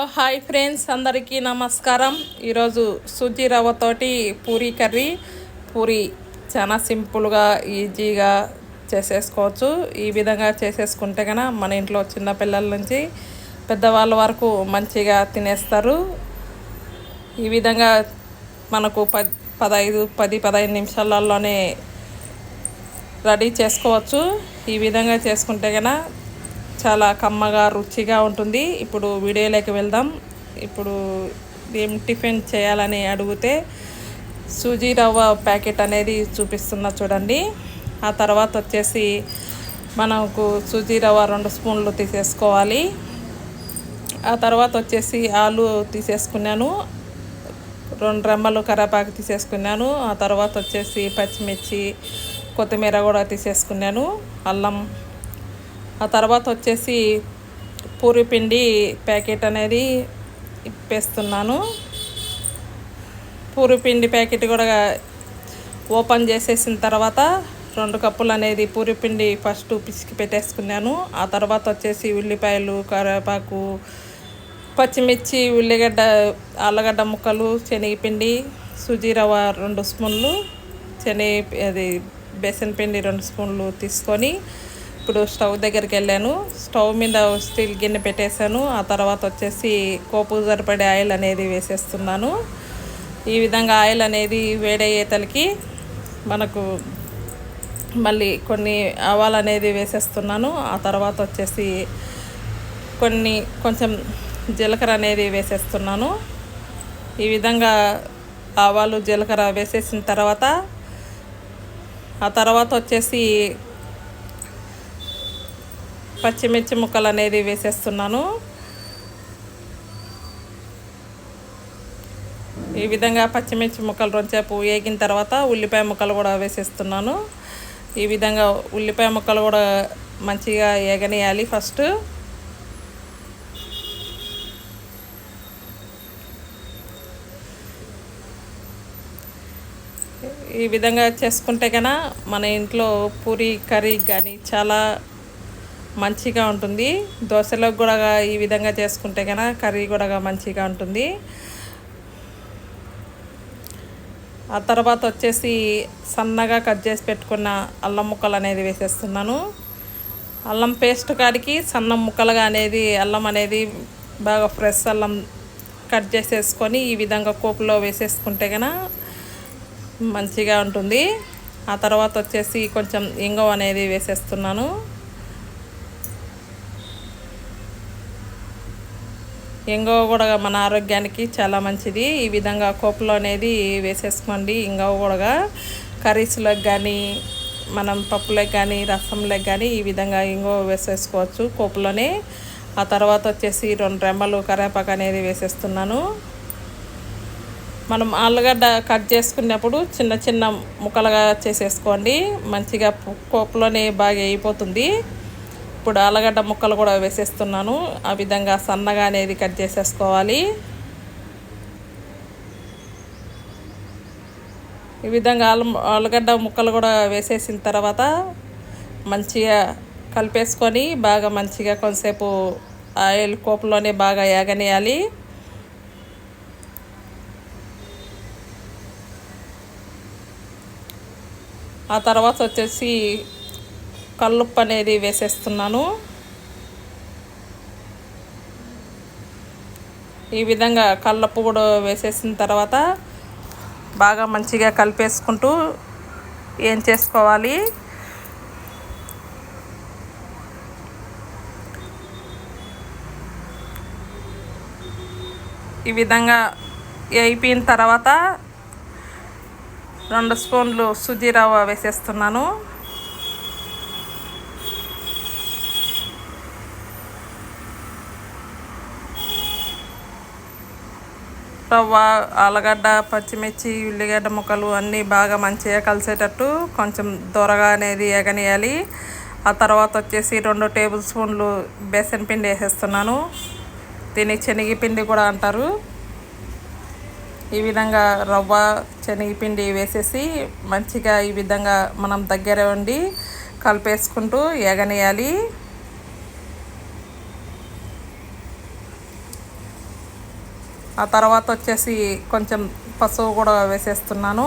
Hello hi friends అందరికీ నమస్కారం. ఈరోజు సూజీ రవ్వతోటి పూరీ కర్రీ. పూరీ చాలా సింపుల్గా ఈజీగా చేసేసుకోవచ్చు. ఈ విధంగా చేసేసుకుంటే కనుక మన ఇంట్లో చిన్న పిల్లల నుంచి పెద్దవాళ్ళ వరకు మంచిగా తినేస్తారు. ఈ విధంగా మనకు ప పదహైదు పది పదహైదు నిమిషాలలోనే రెడీ చేసుకోవచ్చు. ఈ విధంగా చేసుకుంటే కనుక చాలా కమ్మగా రుచిగా ఉంటుంది. ఇప్పుడు వీడియోలోకి వెళ్దాం. ఇప్పుడు ఏం టిఫిన్ చేయాలని అడిగితే సూజీ రవ్వ ప్యాకెట్ అనేది చూపిస్తున్నా చూడండి. ఆ తర్వాత వచ్చేసి మనకు సూజీ రవ్వ రెండు స్పూన్లు తీసేసుకోవాలి. ఆ తర్వాత వచ్చేసి ఆలు తీసేసుకున్నాను. రెండు రెమ్మలు కరేపాకు తీసేసుకున్నాను. ఆ తర్వాత వచ్చేసి పచ్చిమిర్చి కొత్తిమీర కూడా తీసేసుకున్నాను. అల్లం ఆ తర్వాత వచ్చేసి పూరి పిండి ప్యాకెట్ అనేది ఇప్పేస్తున్నాను. పూరి పిండి ప్యాకెట్ కూడా ఓపెన్ చేసేసిన తర్వాత రెండు కప్పులు అనేది పూరి పిండి ఫస్ట్ పిసికి పెట్టేసుకున్నాను. ఆ తర్వాత వచ్చేసి ఉల్లిపాయలు కరివేపాకు పచ్చిమిర్చి ఉల్లిగడ్డ ఆలుగడ్డ ముక్కలు శనగపిండి సుజీ రవ్వ రెండు స్పూన్లు శనగ అది బేసన్ పిండి రెండు స్పూన్లు తీసుకొని ఇప్పుడు స్టవ్ దగ్గరికి వెళ్ళాను. స్టవ్ మీద స్టీల్ గిన్నె పెట్టేశాను. ఆ తర్వాత వచ్చేసి కోపు సరిపడే ఆయిల్ అనేది వేసేస్తున్నాను. ఈ విధంగా ఆయిల్ అనేది వేడయ్యేతలకి మనకు మళ్ళీ కొన్ని ఆవాలు అనేది వేసేస్తున్నాను. ఆ తర్వాత వచ్చేసి కొన్ని కొంచెం జీలకర్ర అనేది వేసేస్తున్నాను. ఈ విధంగా ఆవాలు జీలకర్ర వేసేసిన తర్వాత ఆ తర్వాత వచ్చేసి పచ్చిమిర్చి ముక్కలు అనేది వేసేస్తున్నాను. ఈ విధంగా పచ్చిమిర్చి ముక్కలు రొంచేపు వేగిన తర్వాత ఉల్లిపాయ ముక్కలు కూడా వేసేస్తున్నాను. ఈ విధంగా ఉల్లిపాయ ముక్కలు కూడా మంచిగా ఏగనేయాలి ఫస్ట్. ఈ విధంగా చేసుకుంటే కన్నా మన ఇంట్లో పూరి కర్రీ కానీ చాలా మంచిగా ఉంటుంది. దోశలకు కూడా ఈ విధంగా చేసుకుంటే కనుక కర్రీ కూడా మంచిగా ఉంటుంది. ఆ తర్వాత వచ్చేసి సన్నగా కట్ చేసి పెట్టుకున్న అల్లం ముక్కలు అనేది వేసేస్తున్నాను. అల్లం పేస్ట్ కాడికి సన్న ముక్కలుగా అనేది అల్లం అనేది బాగా ఫ్రెష్ అల్లం కట్ చేసేసుకొని ఈ విధంగా కోపులో వేసేసుకుంటే కనుక మంచిగా ఉంటుంది. ఆ తర్వాత వచ్చేసి కొంచెం ఇంగవ అనేది వేసేస్తున్నాను. ఇంగవ కూడా మన ఆరోగ్యానికి చాలా మంచిది. ఈ విధంగా కోపులో అనేది వేసేసుకోండి. ఇంగవ కూడా కర్రీస్లోకి కానీ మనం పప్పులోకి కానీ రసంలోకి కానీ ఈ విధంగా ఇంగవ వేసేసుకోవచ్చు కోపులోనే. ఆ తర్వాత వచ్చేసి రెండు రెమ్మలు కరేపాకు అనేది వేసేస్తున్నాను. మనం ఆలుగడ్డ కట్ చేసుకున్నప్పుడు చిన్న చిన్న ముక్కలుగా చేసేసుకోండి. మంచిగా కోపులోనే బాగా అయిపోతుంది. ఇప్పుడు ఆలుగడ్డ ముక్కలు కూడా వేసేస్తున్నాను. ఆ విధంగా సన్నగా అనేది కట్ చేసేసుకోవాలి. ఈ విధంగా ఆలు ఆలుగడ్డ ముక్కలు కూడా వేసేసిన తర్వాత మంచిగా కలిపేసుకొని బాగా మంచిగా కొంతసేపు ఆయిల్ కోపులోనే బాగా ఏగనేయాలి ఆ తర్వాత వచ్చేసి కల్లుప్పు అనేది వేసేస్తున్నాను. ఈ విధంగా కళ్ళప్పు కూడా వేసేసిన తర్వాత బాగా మంచిగా కలిపేసుకుంటూ ఏం చేసుకోవాలి? ఈ విధంగా అయిపోయిన తర్వాత రెండు స్పూన్లు సుజీ రవ్వ వేసేస్తున్నాను. రవ్వ ఆలుగడ్డ పచ్చిమిర్చి ఉల్లిగడ్డ ముక్కలు అన్నీ బాగా మంచిగా కలిసేటట్టు కొంచెం దొరగా అనేది ఎగనేయాలి ఆ తర్వాత వచ్చేసి రెండు టేబుల్ స్పూన్లు బేసన్ పిండి వేసేస్తున్నాను. దీన్ని శనగపిండి కూడా అంటారు. ఈ విధంగా రవ్వ శనగపిండి వేసేసి మంచిగా ఈ విధంగా మనం దగ్గర ఉండి కలిపేసుకుంటూ ఎగనేయాలి ఆ తర్వాత వచ్చేసి కొంచెం పసుపు కూడా వేసేస్తున్నాను.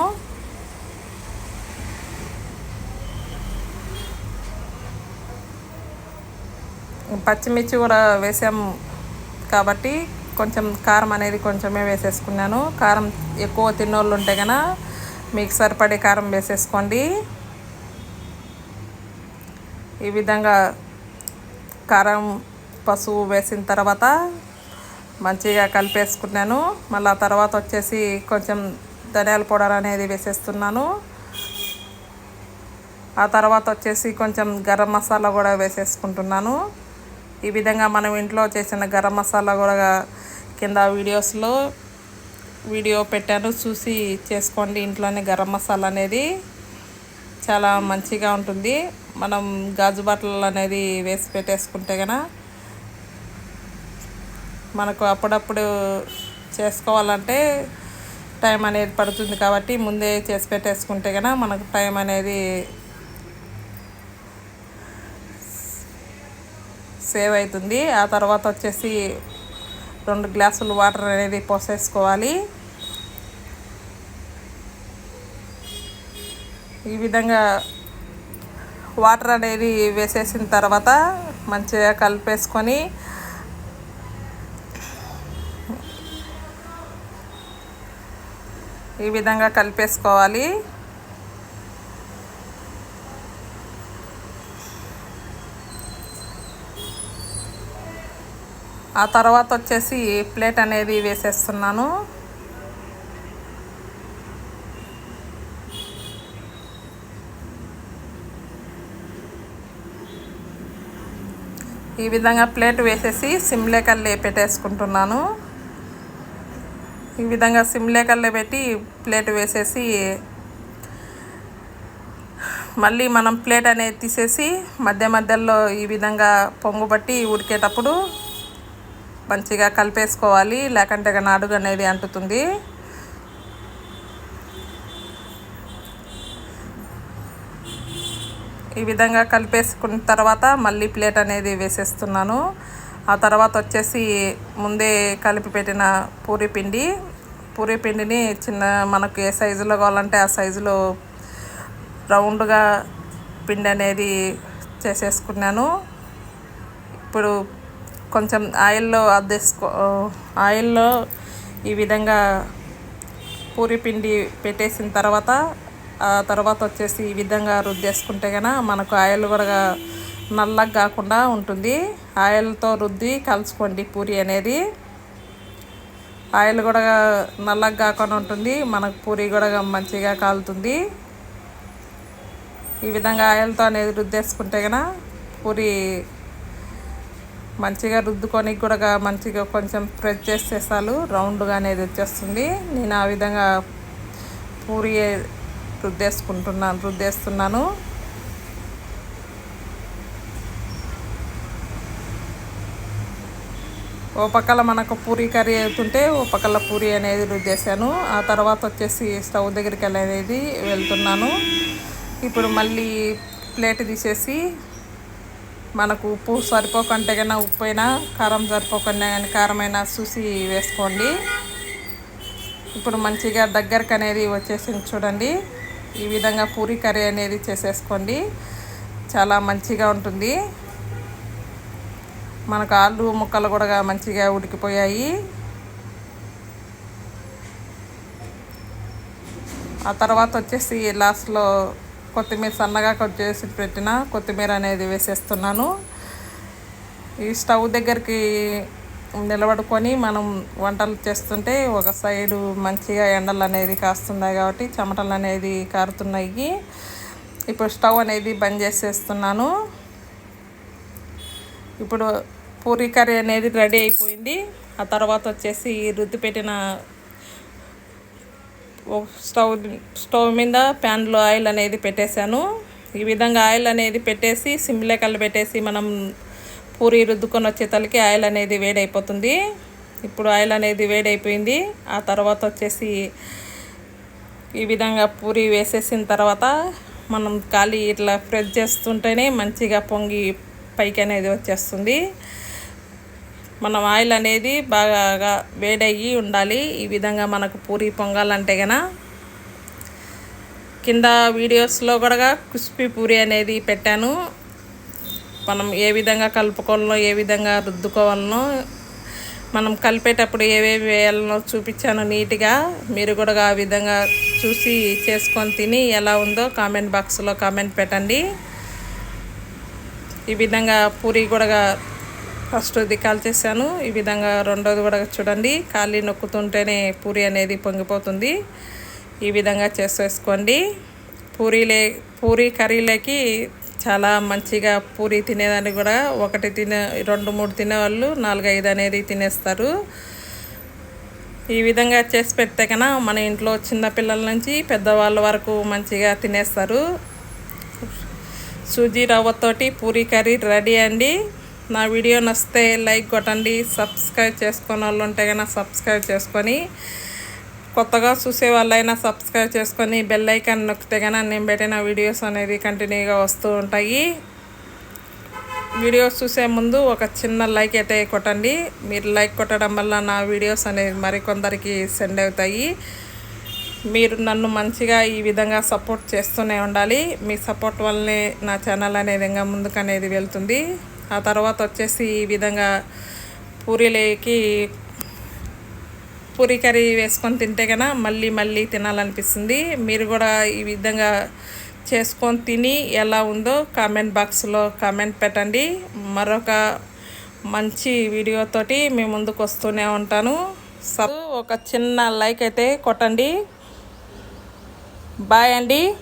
పచ్చిమిర్చి కూడా వేసాము కాబట్టి కొంచెం కారం అనేది కొంచెమే వేసేసుకున్నాను. కారం ఎక్కువ తిన్నోళ్ళు ఉంటే కనుక మీకు సరిపడే కారం వేసేసుకోండి. ఈ విధంగా కారం పసుపు వేసిన తర్వాత మంచిగా కలిపేసుకున్నాను. మళ్ళీ ఆ తర్వాత వచ్చేసి కొంచెం ధనియాల పౌడర్ అనేది వేసేస్తున్నాను. ఆ తర్వాత వచ్చేసి కొంచెం గరం మసాలా కూడా వేసేసుకుంటున్నాను. ఈ విధంగా మనం ఇంట్లో చేసిన గరం మసాలా కూడా కింద వీడియోస్లో వీడియో పెట్టాను. చూసి చేసుకోండి ఇంట్లోనే గరం మసాలా అనేది. చాలా మంచిగా ఉంటుంది. మనం గాజు బట్టలు అనేది వేసి పెట్టేసుకుంటే కనుక మనకు అప్పుడప్పుడు చేసుకోవాలంటే టైం అనేది పడుతుంది కాబట్టి ముందే చేసి పెట్టేసుకుంటే కనుక మనకు టైం అనేది సేవ్ అవుతుంది ఆ తర్వాత వచ్చేసి రెండు గ్లాసులు వాటర్ అనేది పోసేసుకోవాలి. ఈ విధంగా వాటర్ అనేది వేసేసిన తర్వాత మంచిగా కలిపేసుకొని ఈ విధంగా కలిపేసుకోవాలి. ఆ తర్వాత వచ్చేసి ప్లేట్ అనేది వేసేస్తున్నాను. ఈ విధంగా ప్లేట్ వేసేసి సిమ్లేకల్ పెట్టేసుకుంటున్నాను. ఈ విధంగా సిమ్లేకల్లే పెట్టి ప్లేట్ వేసేసి మళ్ళీ మనం ప్లేట్ అనేది తీసేసి మధ్య మధ్యలో ఈ విధంగా పొంగు బట్టి ఉడికేటప్పుడు మంచిగా కలిపేసుకోవాలి లేకంటే నాడుగు అనేది అంటుతుంది. ఈ విధంగా కలిపేసుకున్న తర్వాత మళ్ళీ ప్లేట్ అనేది వేసేస్తున్నాను. ఆ తర్వాత వచ్చేసి ముందే కలిపి పెట్టిన పూరి పిండి. పూరి పిండిని చిన్న మనకు ఏ సైజులో కావాలంటే ఆ సైజులో రౌండ్గా పిండి అనేది చేసేసుకున్నాను. ఇప్పుడు కొంచెం ఆయిల్లో అద్దేసుకో ఆయిల్లో ఈ విధంగా పూరి పిండి పెట్టేసిన తర్వాత ఆ తర్వాత వచ్చేసి ఈ విధంగా రుద్దేసుకుంటే కనుక మనకు ఆయిల్ కూడా నల్లగా కాకుండా ఉంటుంది. ఆయిల్తో రుద్ది కలుసుకోండి పూరి అనేది. ఆయిల్ కూడా నల్లగా కాకుండా ఉంటుంది. మనకు పూరి కూడా మంచిగా కాలుతుంది. ఈ విధంగా ఆయిల్తో అనేది రుద్దేసుకుంటే కనుక పూరి మంచిగా రుద్దుకొని కూడా మంచిగా కొంచెం ప్రెస్ చేస్తే చాలు రౌండ్గా అనేది వచ్చేస్తుంది. నేను ఆ విధంగా పూరి రుద్దేసుకుంటున్నాను రుద్దేస్తున్నాను. ఓ పక్కల మనకు పూరి కర్రీ అవుతుంటే ఓ పక్కల పూరి అనేది రుద్దేశాను ఆ తర్వాత వచ్చేసి స్టవ్ దగ్గరికి వెళ్ళేది వెళ్తున్నాను. ఇప్పుడు మళ్ళీ ప్లేట్ తీసేసి మనకు ఉప్పు సరిపోకంటే కన్నా ఉప్పు అయినా కారం సరిపోకుండా కానీ కారమైనా చూసి వేసుకోండి. ఇప్పుడు మంచిగా దగ్గరకు అనేది వచ్చేసింది చూడండి. ఈ విధంగా పూరి కర్రీ అనేది చేసేసుకోండి. చాలా మంచిగా ఉంటుంది. మనకు ఆలు ముక్కలు కూడా మంచిగా ఉడికిపోయాయి. ఆ తర్వాత వచ్చేసి లాస్ట్లో కొత్తిమీర సన్నగా కట్ చేసి పెట్టిన కొత్తిమీర అనేది వేసేస్తున్నాను. ఈ స్టవ్ దగ్గరికి నిలబడుకొని మనం వంటలు చేస్తుంటే ఒక సైడు మంచిగా ఎండలు అనేది కాస్తున్నాయి కాబట్టి చెమటలు అనేది కారుతున్నాయి. ఇప్పుడు స్టవ్ అనేది బంద్ చేసేస్తున్నాను. ఇప్పుడు పూరీ కర్రీ అనేది రెడీ అయిపోయింది. ఆ తర్వాత వచ్చేసి రుద్ది పెట్టిన స్టవ్ స్టవ్ మీద ప్యాన్లో ఆయిల్ అనేది పెట్టేశాను. ఈ విధంగా ఆయిల్ అనేది పెట్టేసి సిమ్లేకల్లు పెట్టేసి మనం పూరి రుద్దుకొని వచ్చే తలకి ఆయిల్ అనేది వేడైపోతుంది. ఇప్పుడు ఆయిల్ అనేది వేడైపోయింది. ఆ తర్వాత వచ్చేసి ఈ విధంగా పూరి వేసేసిన తర్వాత మనం ఖాళీ ఇట్లా ఫ్రెష్ చేస్తుంటేనే మంచిగా పొంగి పైకి అనేది వచ్చేస్తుంది. మనం ఆయిల్ అనేది బాగా వేడయ్యి ఉండాలి. ఈ విధంగా మనకు పూరి పొంగాలంటే గన కింద వీడియోస్లో కూడా క్రిస్పీ పూరి అనేది పెట్టాను. మనం ఏ విధంగా కలుపుకోవాలనో ఏ విధంగా రుద్దుకోవాలనో మనం కలిపేటప్పుడు ఏవేవి వేయాలనో చూపించాను నీట్గా. మీరు కూడా ఆ విధంగా చూసి చేసుకొని తిని ఎలా ఉందో కామెంట్ బాక్స్లో కామెంట్ పెట్టండి. ఈ విధంగా పూరి కూడా ఫస్ట్ ఇది కాల్చేసాను ఈ విధంగా రెండోది కూడా చూడండి. ఖాళీ నొక్కుతుంటేనే పూరి అనేది పొంగిపోతుంది. ఈ విధంగా చేసేసుకోండి. పూరీలే పూరి కర్రీలోకి చాలా మంచిగా పూరి తినేదాన్ని కూడా ఒకటి తినే రెండు మూడు తినేవాళ్ళు నాలుగు ఐదు అనేది తినేస్తారు. ఈ విధంగా చేసి పెడితే కన్నా మన ఇంట్లో చిన్నపిల్లల నుంచి పెద్దవాళ్ళ వరకు మంచిగా తినేస్తారు. సూజీ రవ్వతోటి పూరి కర్రీ రెడీ అండి. నా వీడియో నచ్చితే లైక్ కొట్టండి సబ్స్క్రైబ్ చేసుకున్న వాళ్ళు ఉంటే కన్నా సబ్స్క్రైబ్ చేసుకొని కొత్తగా చూసే వాళ్ళైనా సబ్స్క్రైబ్ చేసుకొని బెల్ ఐకాన్ నొక్కితే కన్నా నేను పెట్టిన వీడియోస్ అనేది కంటిన్యూగా వస్తూ ఉంటాయి. వీడియోస్ చూసే ముందు ఒక చిన్న లైక్ అయితే కొట్టండి. మీరు లైక్ కొట్టడం వల్ల నా వీడియోస్ అనేది మరికొందరికి సెండ్ అవుతాయి. మీరు నన్ను మంచిగా ఈ విధంగా సపోర్ట్ చేస్తూనే ఉండాలి. మీ సపోర్ట్ వల్లనే నా ఛానల్ అనేది ఇంకా ముందుకు అనేది వెళ్తుంది. ఆ తర్వాత వచ్చేసి ఈ విధంగా పూరీలేకి పూరి కర్రీ వేసుకొని తింటే కన్నా మళ్ళీ మళ్ళీ తినాలనిపిస్తుంది. మీరు కూడా ఈ విధంగా చేసుకొని తిని ఎలా ఉందో కామెంట్ బాక్స్లో కామెంట్ పెట్టండి. మరొక మంచి వీడియోతోటి మీ ముందుకు వస్తూనే ఉంటాను. సో ఒక చిన్న లైక్ అయితే కొట్టండి. Bye, Andy.